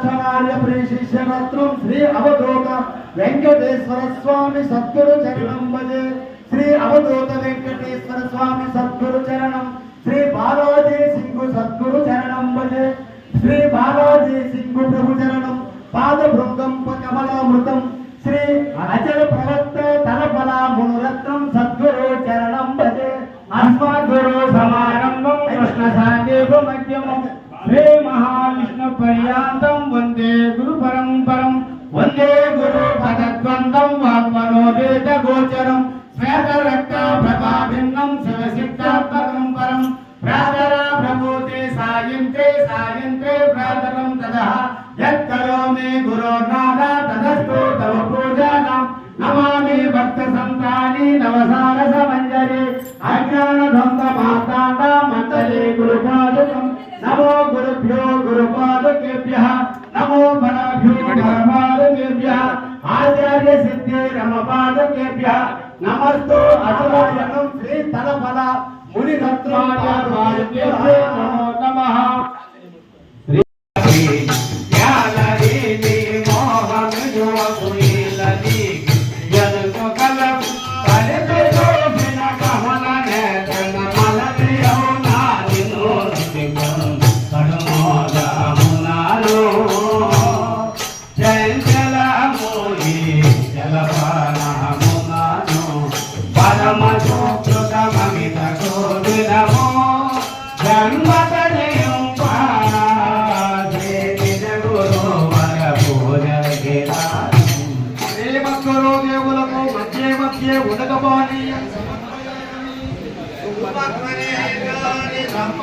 శ్రీమన్నాథాచార్య ప్రియశిష్యరత్నం శ్రీ అవధూత వెంకటేశ్వర స్వామి సద్గురు చరణం భజే. శ్రీ అవధూత వెంకటేశ్వర స్వామి సద్గురు చరణం. శ్రీ బాలాజీ సింగు సద్గురు చరణం భజే. శ్రీ బాలాజీ సింగు ప్రభు చరణం. పాద భృంగం కమలామృతం శ్రీ అచల ప్రవక్త తలఫల మునురత్నం సద్గురు చరణం భజే. అస్మద్గురు సమారంభం కృష్ణ సాందేవ మధ్యమం. శ్రీ మహావిష్ణు పర్యాంతం వందే గురు పరంపరం వందే గురు పదద్వందం వాగ్మనోవేద గోచరం. శ్వేత రక్త ప్రభా ప్రభాభిన్నం శివసిద్ధాత్మకం పరం. ప్రాతర ప్రభూతే సాయంత్రే సాయంత్రే ప్రాతరం తదః. యత్కరో మే గురోర్నాథ తదస్తు తవ పూజానాం. నమామి భక్త సంతాని నవసారస మంజరి. అజ్ఞాన గురుపాదకేభ్య నమో పరాభ్యో పరపాదకేభ్య ఆచార్య సిద్ధి రమపాదకేభ్య నమస్తు అసలాయనం శ్రీ తలఫల ముని నమో నమః.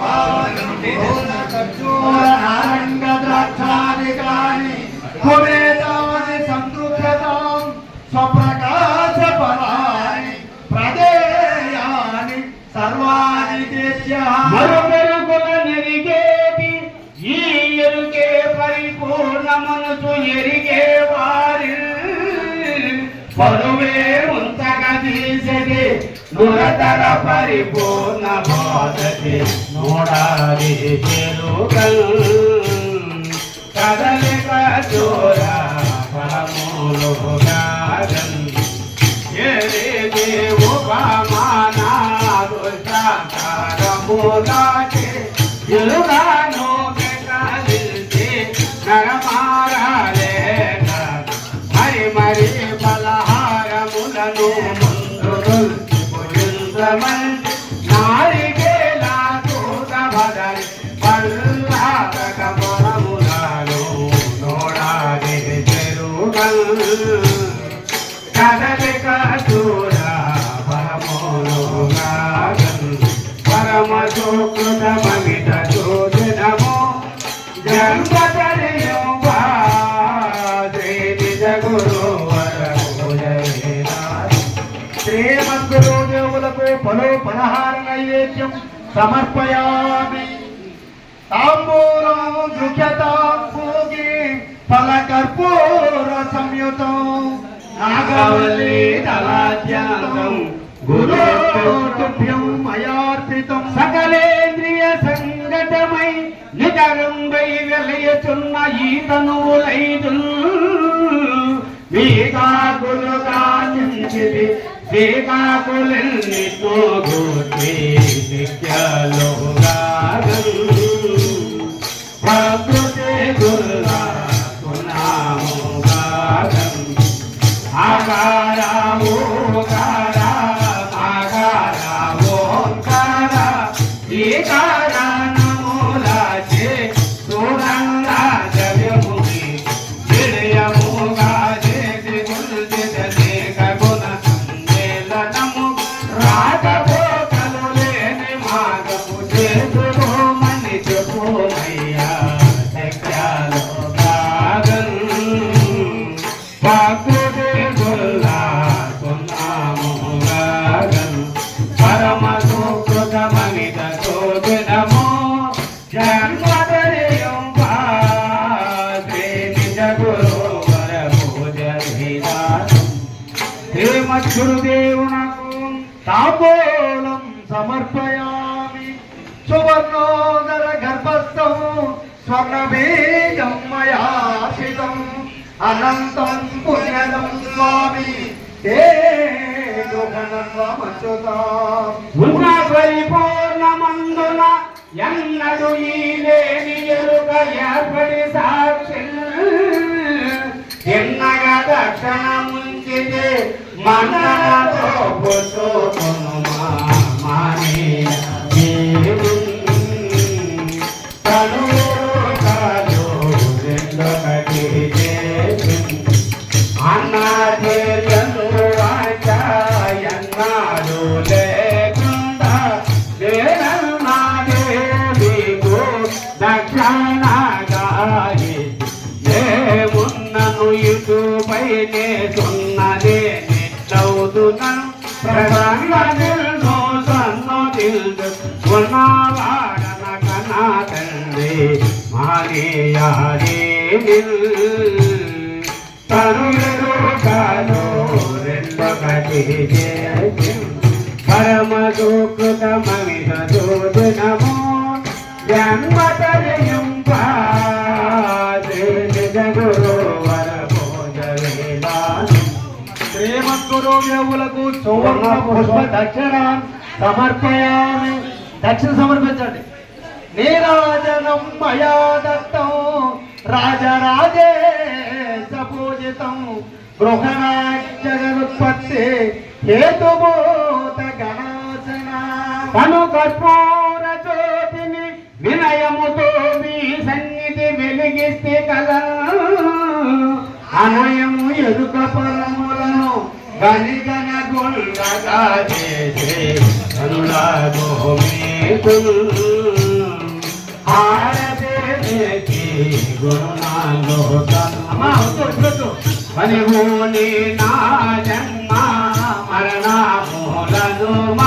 पावनं आनन्दद्राक्षादिकानि कुबे నురతర పరిపూర్ణ బాధకి నోడాలి చెరుకల్. కదలిక చోర పరములు గాగన్ ఏరి దేవు పామానాదు సాకారములాకే ఎలుగాను బెటాలిల్తే కదలిక దూర పరములు పరమ సుకృత మమిత చోదనము జన్మతరయం వాదే నిజ గురు పలు పలహార నైవేద్యం సమర్పయామి. తాంబూలం దృఖ్యతాం భోగి సంయుతం తలాధ్యాసం దళాద్యాంతం గురుభ్యం మయార్పితం సకలేంద్రియ సంగతమై నితరంబై వెలయచున్న ఈ తనువులైదు శ్రీకాకులు కాచించిది శ్రీకాకులెన్ని తోగోటి నిత్యలో Rama Rama శ్రీమద్గురుదేవునకు తాపోలం సమర్పయామి. సువర్ణోదర గర్భస్థము స్వర్ణబీజం మయా అనంతం పుణ్యదం స్వామి. తే ఉన్న పరిపూర్ణమందున ఎన్నడు ఈ లేని ఎరుక ఏర్పడి సాక్షి ఎన్నగా దక్షణ ముంచితే మండలతో పుట్టుకునుమా మానేయ తనువురు కాదు kan prasangil no sanno tilde kana tande mahane yare nil tarulo kalo renda kadhi je param దేవులకు సువర్ణ పుష్ప దక్షిణ సమర్పయామి. దక్షిణ సమర్పించండి. నీరాజనం మయా దత్తం రాజరాజేశ పూజితం. గృహరాజ్యగనుత్పత్తి హేతుభూత గణాసన. కను కర్పూర జ్యోతిని వినయముతో మీ సన్నిధి వెలిగిస్తే కదా అనయము ఎరుక పర గనిగన గొల్లగా చేసే కనులాగో మీకు హారదేకి గురునాలో అమ్మా వద్దు వద్దు పనిహోని నా జన్మ మరణమూలను మాతే